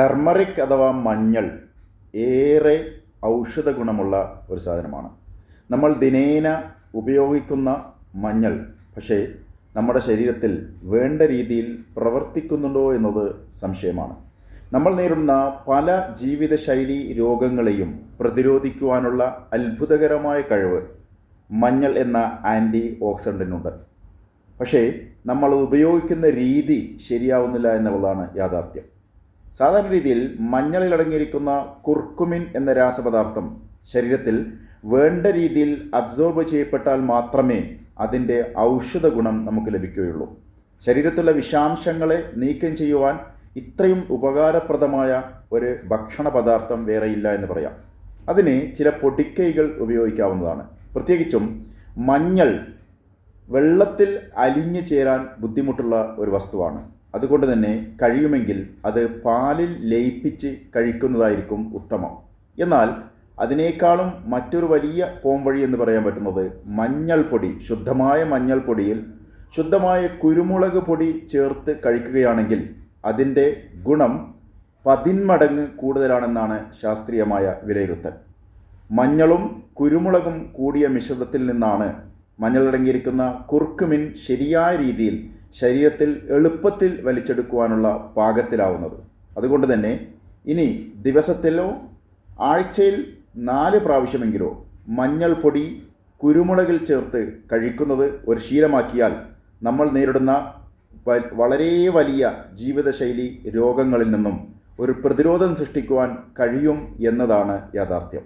Turmeric അഥവാ മഞ്ഞൾ ഏറെ ഔഷധ ഗുണമുള്ള ഒരു സാധനമാണ്. നമ്മൾ ദിനേന ഉപയോഗിക്കുന്ന മഞ്ഞൾ പക്ഷേ നമ്മുടെ ശരീരത്തിൽ വേണ്ട രീതിയിൽ പ്രവർത്തിക്കുന്നുണ്ടോ എന്നത് സംശയമാണ്. നമ്മൾ നേരിടുന്ന പല ജീവിതശൈലി രോഗങ്ങളെയും പ്രതിരോധിക്കുവാനുള്ള അത്ഭുതകരമായ കഴിവ് മഞ്ഞൾ എന്ന ആന്റി ഓക്സിഡന്റിനുണ്ട് പക്ഷേ നമ്മൾ ഉപയോഗിക്കുന്ന രീതി ശരിയാവുന്നില്ല എന്നുള്ളതാണ് യാഥാർത്ഥ്യം. സാധാരണ രീതിയിൽ മഞ്ഞളിൽ അടങ്ങിയിരിക്കുന്ന കുർക്കുമിൻ എന്ന രാസപദാർത്ഥം ശരീരത്തിൽ വേണ്ട രീതിയിൽ അബ്സോർബ് ചെയ്യപ്പെട്ടാൽ മാത്രമേ അതിന്റെ ഔഷധ ഗുണം നമുക്ക് ലഭിക്കുകയുള്ളൂ. ശരീരത്തിലുള്ള വിഷാംശങ്ങളെ നീക്കം ചെയ്യുവാൻ ഇത്രയും ഉപകാരപ്രദമായ ഒരു ഭക്ഷണ പദാർത്ഥം വേറെയില്ല എന്ന് പറയാം. അതിന് ചില പൊടിക്കൈകൾ ഉപയോഗിക്കാവുന്നതാണ്. പ്രത്യേകിച്ചും മഞ്ഞൾ വെള്ളത്തിൽ അലിഞ്ഞു ചേരാൻ ബുദ്ധിമുട്ടുള്ള ഒരു വസ്തുവാണ്. അതുകൊണ്ട് തന്നെ കഴിയുമെങ്കിൽ അത് പാലിൽ ലയിപ്പിച്ച് കഴിക്കുന്നതായിരിക്കും ഉത്തമം. എന്നാൽ അതിനേക്കാളും മറ്റൊരു വലിയ പോംവഴി എന്ന് പറയാൻ പറ്റുന്നത് മഞ്ഞൾപ്പൊടി ശുദ്ധമായ മഞ്ഞൾപ്പൊടിയിൽ ശുദ്ധമായ കുരുമുളക് പൊടി ചേർത്ത് കഴിക്കുകയാണെങ്കിൽ അതിന്റെ ഗുണം പതിന്മടങ്ങ് കൂടുതലാണെന്നാണ് ശാസ്ത്രീയമായ വിലയിരുത്തൽ. മഞ്ഞളും കുരുമുളകും കൂടിയ മിശ്രിതത്തിൽ നിന്നാണ് മഞ്ഞളടങ്ങിയിരിക്കുന്ന കുർക്കുമിൻ ശരിയായ രീതിയിൽ ശരീരത്തിൽ എളുപ്പത്തിൽ വലിച്ചെടുക്കുവാനുള്ള പാകത്തിലാവുന്നത്. അതുകൊണ്ട് തന്നെ ഇനി ദിവസത്തിലോ ആഴ്ചയിൽ നാല് പ്രാവശ്യമെങ്കിലോ മഞ്ഞൾപ്പൊടി കുരുമുളകിൽ ചേർത്ത് കഴിക്കുന്നത് ഒരു ശീലമാക്കിയാൽ നമ്മൾ നേരിടുന്ന വളരെ വലിയ ജീവിതശൈലി രോഗങ്ങളിൽ നിന്നും ഒരു പ്രതിരോധം സൃഷ്ടിക്കുവാൻ കഴിയും എന്നതാണ് യാഥാർത്ഥ്യം.